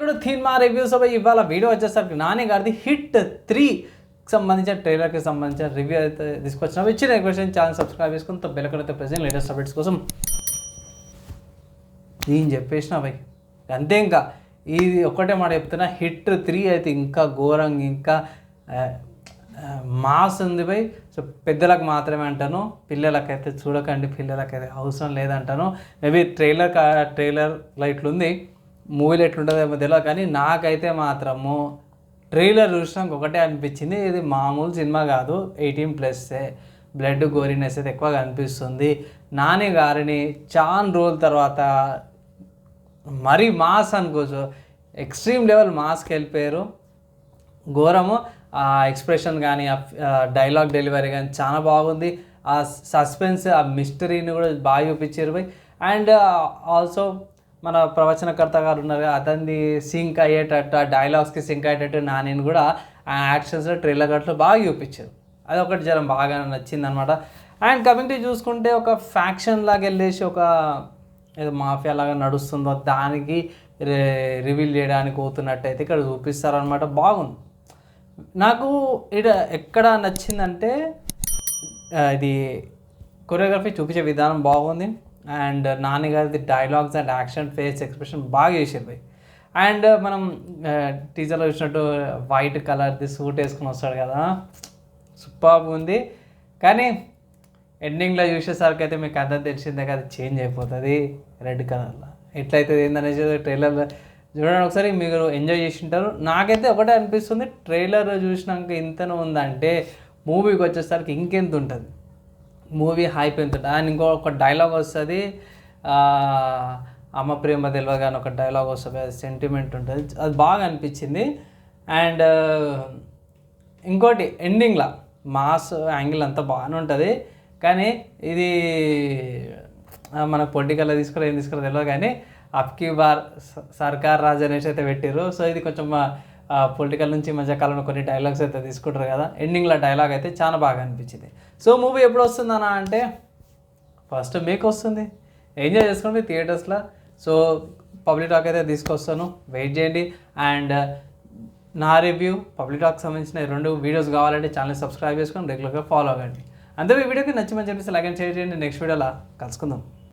ఇప్పుడు cinema reviews అవి ఇవాళ వీడియో వచ్చేసరికి నాని గారిది హిట్ త్రీ సంబంధించిన ట్రైలర్కి సంబంధించిన రివ్యూ అయితే తీసుకొచ్చిన. ఇచ్చిన రిక్వెస్ట్ ఛానల్ సబ్స్క్రైబ్ చేసుకుని బెల్లకడైతే ప్రెసెంట్ లేటెస్ట్ అప్డేట్స్ కోసం నేను చెప్పేసిన భయ్. అంతే ఇంకా. ఇది ఒక్కటే మాట చెప్తున్నా. హిట్ త్రీ అయితే ఇంకా ఘోరంగా ఇంకా మాస్ ఉంది భయ్. సో పెద్దలకు మాత్రమే అంటాను. పిల్లలకైతే చూడకండి. పిల్లలకైతే అవసరం లేదంటాను. మేబీ ట్రైలర్ ట్రైలర్లో ఇట్లుంది. మూవీలు ఎట్లుంటుందో తెలియదు కానీ నాకైతే మాత్రము ట్రైలర్ చూసినాక ఒకటే అనిపించింది. ఇది మామూలు సినిమా కాదు ఎయిటీన్ ప్లస్సే బ్లడ్ గోరీనెస్ అయితే ఎక్కువగా అనిపిస్తుంది. నాని గారిని చాలా రోజుల తర్వాత మరీ మాస్ అనుకోవచ్చు. ఎక్స్ట్రీమ్ లెవెల్ మాస్కి వెళ్ళిపోయారు. ఘోరము. ఆ ఎక్స్ప్రెషన్ కానీ ఆ డైలాగ్ డెలివరీ కానీ చాలా బాగుంది. ఆ సస్పెన్స్ ఆ మిస్టరీని కూడా బాగా చూపించారు పోయి. అండ్ ఆల్సో మన ప్రవచనకర్త గారు ఉన్నారు కదా, అతనిది సింక్ అయ్యేటట్టు ఆ డైలాగ్స్కి సింక్ అయ్యేటట్టు నానిని కూడా ఆ యాక్షన్స్ ట్రైలర్ గట్లో బాగా చూపించారు. అది ఒకటి జనం బాగా నచ్చింది అనమాట అండ్ కమింగ్ టు చూసుకుంటే ఒక ఫ్యాక్షన్ లాగా వెళ్ళేసి ఒక ఏదో మాఫియా లాగా నడుస్తుందో దానికి రివీల్ చేయడానికి పోతున్నట్టయితే ఇక్కడ చూపిస్తారనమాట బాగుంది. నాకు ఇక్కడ ఎక్కడ నచ్చిందంటే ఇది కొరియోగ్రఫీ చూపించే విధానం బాగుంది. And నాన్నగారిది dialogues and action face expression బాగా చేసింది అండ్ మనం టీజర్లో చూసినట్టు వైట్ కలర్ది సూట్ వేసుకుని వస్తాడు కదా. సూపర్ ఉంది. కానీ ఎండింగ్లో చూసేసరికి అయితే మీకు అంతా తెలిసిందే కదా చేంజ్ అయిపోతుంది రెడ్ కలర్లో ఎట్లయితే ఏందనేసి ట్రైలర్లో చూడండి ఒకసారి మీరు ఎంజాయ్ చేసి ఉంటారు నాకైతే ఒకటే అనిపిస్తుంది ట్రైలర్ చూసినాక ఇంతనే ఉందంటే మూవీకి వచ్చేసరికి ఇంకెంత ఉంటుంది? మూవీ హైప్ ఎంత అండ్ ఇంకో ఒక డైలాగ్ వస్తుంది అమ్మ ప్రేమ తెలియగానే ఒక డైలాగ్ వస్తుంది. అది సెంటిమెంట్ ఉంటుంది. అది బాగా అనిపించింది. అండ్ ఇంకోటి ఎండింగ్లో మాస్ యాంగిల్ అంతా బాగానే ఉంటుంది. కానీ ఇది మన పొలిటికల్లో తీసుకురా ఏం తీసుకురా తెలియదు కానీ అప్కి బార్ సర్కార్ రాజ్ అనేసి అయితే పెట్టారు సో ఇది కొంచెం పొలిటికల్ నుంచి మధ్యకాలంలో మధ్య కాలంలో కొన్ని డైలాగ్స్ అయితే తీసుకుంటారు కదా. ఎండింగ్లో డైలాగ్ అయితే చాలా బాగా అనిపించింది. సో మూవీ ఎప్పుడు వస్తుందనా అంటే ఫస్ట్ మీకు వస్తుంది. ఎంజాయ్ చేసుకోండి థియేటర్స్లో సో పబ్లిక్ టాక్ అయితే తీసుకొస్తాను. వెయిట్ చేయండి. అండ్ నా రివ్యూ పబ్లిక్ టాక్ సంబంధించిన రెండు వీడియోస్ కావాలంటే ఛానల్ సబ్స్క్రైబ్ చేసుకొని రెగ్యులర్గా ఫాలో అవ్వండి. అంతే ఈ వీడియోకి నచ్చి మంచి లైక్ అండ్ షేర్ చేయండి. నెక్స్ట్ వీడియోలో కలుసుకుందాం.